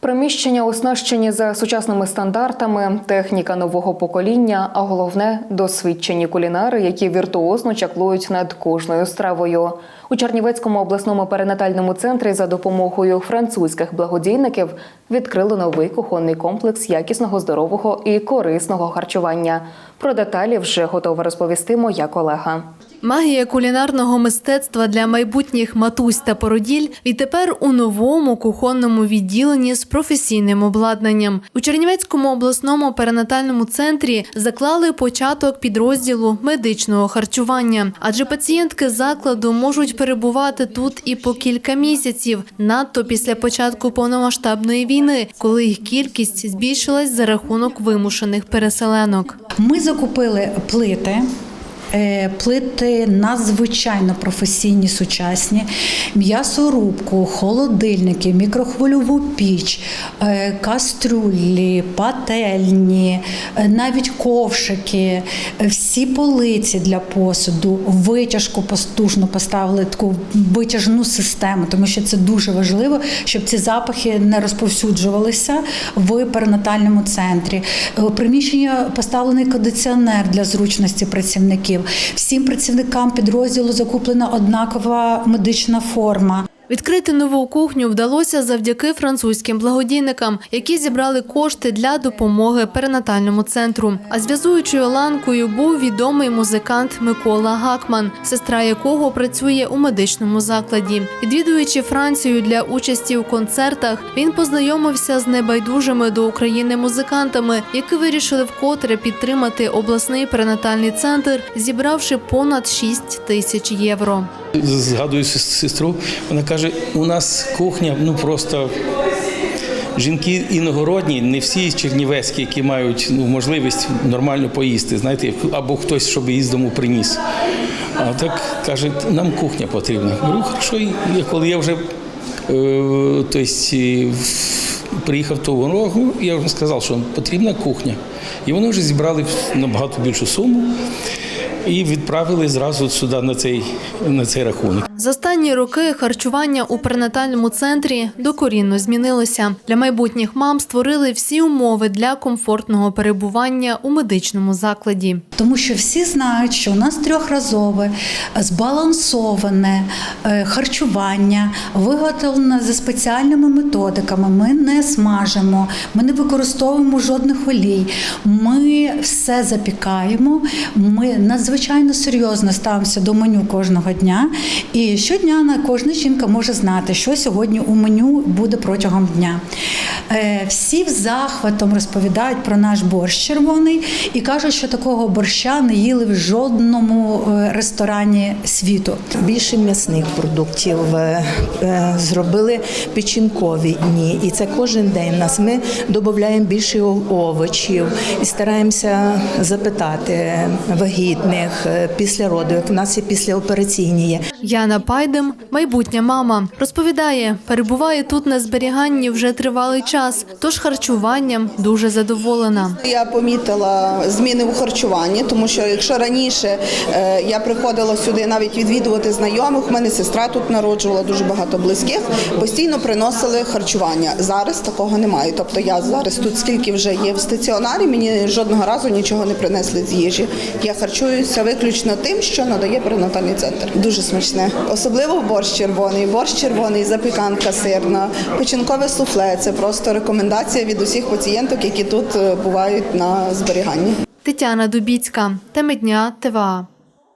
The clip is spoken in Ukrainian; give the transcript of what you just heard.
Приміщення оснащені за сучасними стандартами, техніка нового покоління, а головне досвідчені кулінари, які віртуозно чаклують над кожною стравою. У Чернівецькому обласному перинатальному центрі за допомогою французьких благодійників відкрили новий кухонний комплекс якісного, здорового і корисного харчування. Про деталі вже готова розповісти моя колега. Магія кулінарного мистецтва для майбутніх матусь та породіль відтепер у новому кухонному відділенні з професійним обладнанням. У Чернівецькому обласному перинатальному центрі заклали початок підрозділу медичного харчування, адже пацієнтки закладу можуть перебувати тут і по кілька місяців, надто після початку повномасштабної війни, коли їх кількість збільшилась за рахунок вимушених переселенок. Ми закупили плити. Е, Плити надзвичайно професійні, сучасні, м'ясорубку, холодильники, мікрохвильову піч, е, кастрюлі, пательні, е, навіть ковшики, всі полиці для посуду, витяжку потужно поставили таку витяжну систему, тому що це дуже важливо, щоб ці запахи не розповсюджувалися в перинатальному центрі. Приміщення поставлений кондиціонер для зручності працівників. Всім працівникам підрозділу закуплена однакова медична форма. Відкрити нову кухню вдалося завдяки французьким благодійникам, які зібрали кошти для допомоги перинатальному центру. А зв'язуючою ланкою був відомий музикант Микола Гакман, сестра якого працює у медичному закладі. Відвідуючи Францію для участі у концертах, він познайомився з небайдужими до України музикантами, які вирішили вкотре підтримати обласний перинатальний центр, зібравши понад 6 тисяч євро. Згадую сестру, вона каже: у нас кухня ну просто. Жінки іногородні, не всі чернівецькі, які мають ну, можливість нормально поїсти, знаєте, або хтось, щоб її з дому приніс. А так каже, нам кухня потрібна. Говорю, хорошо, я- коли я вже е, тобто, приїхав в ту рогу, я вже сказав, що потрібна кухня. І вони вже зібрали набагато більшу суму і відправили зразу сюди на цей, на цей рахунок. За останні роки харчування у перинатальному центрі докорінно змінилося. Для майбутніх мам створили всі умови для комфортного перебування у медичному закладі. Тому що всі знають, що у нас трьохразове, збалансоване е, харчування, виготовлене за спеціальними методиками. Ми не смажимо, ми не використовуємо жодних олій. Ми все запікаємо. Ми надзвичайно серйозно ставимося до меню кожного дня. І щодня на кожна жінка може знати, що сьогодні у меню буде протягом дня. Е, Всі з захватом розповідають про наш борщ червоний і кажуть, що такого борща не їли в жодному е, ресторані світу. Більше м'ясних продуктів е, зробили печінкові дні, і це кожен день. Нас ми додаємо більше овочів і стараємося запитати вагітних після роду, як в нас і післяопераційні є. Яна Пайдем, майбутня мама, розповідає, перебуває тут на зберіганні вже тривалий час, тож харчуванням дуже задоволена. Я помітила зміни у харчуванні, тому що якщо раніше е, я приходила сюди навіть відвідувати знайомих, у мене сестра тут народжувала дуже багато близьких, постійно приносили харчування. Зараз такого немає. Тобто я зараз тут скільки вже є в стаціонарі, мені жодного разу нічого не принесли з їжі. Я харчуюся виключно тим, що надає перинатальний центр. Дуже смачне, особливо борщ червоний, борщ червоний, запіканка сирна, печінкове суфле. Це просто рекомендація від усіх пацієнток, які тут е, бувають на зберіганні. Тетяна Дубіцька, теми дня ТВА.